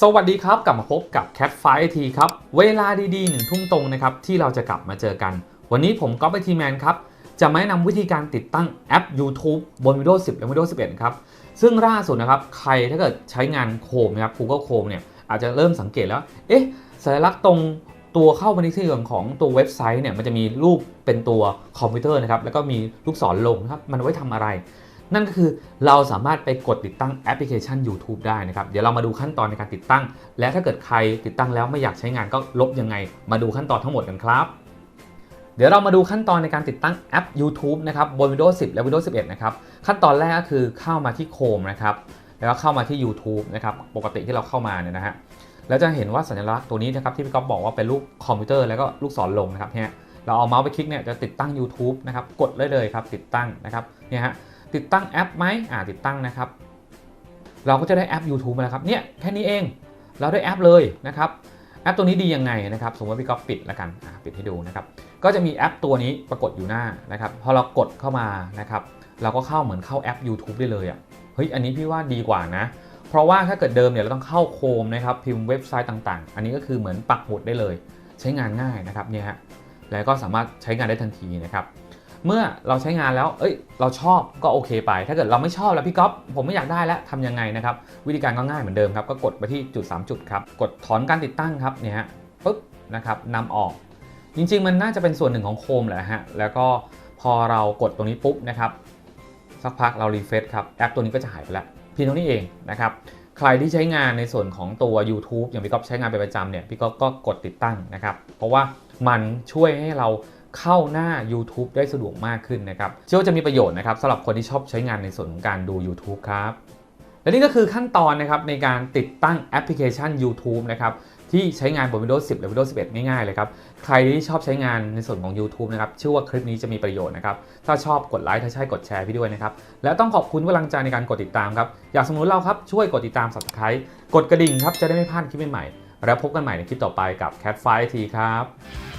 สวัสดีครับ กลับมาพบกับ Cat f i ทีครับ เวลาดีๆหนึ่งทุ่มตรงนะครับ ที่เราจะกลับมาเจอกัน วันนี้ผมก๊อฟไอทีแมนครับ จะมาแนะนำวิธีการติดตั้งแอป YouTube บน Windows 10 และ Windows 11 ครับ ซึ่งล่าสุดนะครับ ใครถ้าเกิดใช้งาน Chrome นะครับ Google Chrome เนี่ย อาจจะเริ่มสังเกตแล้ว เอ๊ะ สัญลักษณ์ตรงตัวเข้ามาในที่ของของตัวเว็บไซต์เนี่ย มันจะมีรูปเป็นตัวคอมพิวเตอร์นะครับ แล้วก็มีลูกศรลงนะครับ มันไว้ทำอะไร นั่นก็คือเราสามารถไปกดติดตั้งแอปพลิเคชัน YouTube ได้นะครับ เดี๋ยวเรามาดูขั้นตอนในการติดตั้ง และถ้าเกิดใครติดตั้งแล้วไม่อยากใช้งานก็ลบยังไง มาดูขั้นตอนทั้งหมดกันครับเดี๋ยวเรามาดูขั้นตอนในการติดตั้งแอป YouTube นะครับบน Windows 10 และ Windows 11 นะครับ ขั้นตอนแรกก็คือเข้ามาที่ Chrome นะครับ แล้วก็เข้ามาที่ YouTube นะครับ ปกติที่เราเข้ามาเนี่ยนะฮะ แล้วจะเห็นว่าสัญลักษณ์ตัวนี้นะครับที่พี่ก๊อฟบอกว่าเป็นรูปคอมพิวเตอร์แล้วก็ลูกศรลงนะครับเนี่ยเราเอาเมาส์ไปคลิกเนี่ยจะติดตั้ง YouTube นะครับ กดเลยเลยครับติดตั้งนะครับ เนี่ยฮะ ติดตั้งแอปไหมอ่าติดตั้งนะครับ เราก็จะได้แอป YouTube มาแล้วครับ เนี่ยแค่นี้เอง เราได้แอปเลยนะครับ แอปตัวนี้ดียังไงนะครับ สมมติพี่ก๊อฟปิดแล้วกันอ่าปิดให้ดูนะครับ ก็จะมีแอปตัวนี้ปรากฏอยู่หน้านะครับ พอเรากดเข้ามานะครับ เราก็เข้าเหมือนเข้าแอป YouTube ได้เลยอะ่ะ เฮ้ย อันนี้พี่ว่าดีกว่านะ เพราะว่าถ้าเกิดเดิมเนี่ยเราต้องเข้าโคมนะครับ พิมพ์เว็บไซต์ต่าง ๆ อันนี้ก็คือเหมือนปักหมุดได้เลย ใช้งานง่ายนะครับ เนี่ยฮะ แล้วก็สามารถใช้งานได้ทันทีนะครับ เมื่อเราใช้งานแล้ว เอ้ย เราชอบก็โอเคไป ถ้าเกิดเราไม่ชอบแล้วพี่ก๊อฟ ผมไม่อยากได้แล้วทำยังไงนะครับ วิธีการก็ง่ายเหมือนเดิมครับ ก็กดไปที่จุด 3 จุดครับ กดถอนการติดตั้งครับ เนี่ยฮะ ปึ๊บ นะครับนำออก จริง ๆ มันน่าจะเป็นส่วนหนึ่งของโคมแหละฮะ แล้วก็พอเรากดตรงนี้ปุ๊บนะครับ สักพักเรารีเฟซครับ แอปตัวนี้ก็จะหายไปแล้วเพียงเท่านี้เองนะครับ ใครที่ใช้งานในส่วนของตัว YouTube อย่างพี่ก๊อฟใช้งานเป็นประจำเนี่ย พี่ก๊อฟก็กดติดตั้งนะครับ เพราะว่ามันช่วยให้เรา เข้าหน้า YouTube ได้สะดวกมากขึ้นนะครับ เชื่อว่าจะมีประโยชน์นะครับสำหรับคนที่ชอบใช้งานในส่วนของการดู YouTube ครับ และนี่ก็คือขั้นตอนนะครับในการติดตั้งแอปพลิเคชัน YouTube นะครับที่ใช้งานบน Windows 10และ Windows 11 ง่ายๆ เลยครับ ใครที่ชอบใช้งานในส่วนของ YouTube นะครับ เชื่อว่าคลิปนี้จะมีประโยชน์นะครับ ถ้าชอบกดไลค์ ถ้าใช่กดแชร์พี่ด้วยนะครับ และต้องขอบคุณกำลังใจในการกดติดตามครับ อยากสนับสนุนเราครับ ช่วยกดติดตาม Subscribe กดกระดิ่งครับ จะได้ไม่พลาดคลิปใหม่ๆ แล้วพบกันใหม่ในคลิปต่อไปกับ Cat f i ทีครับ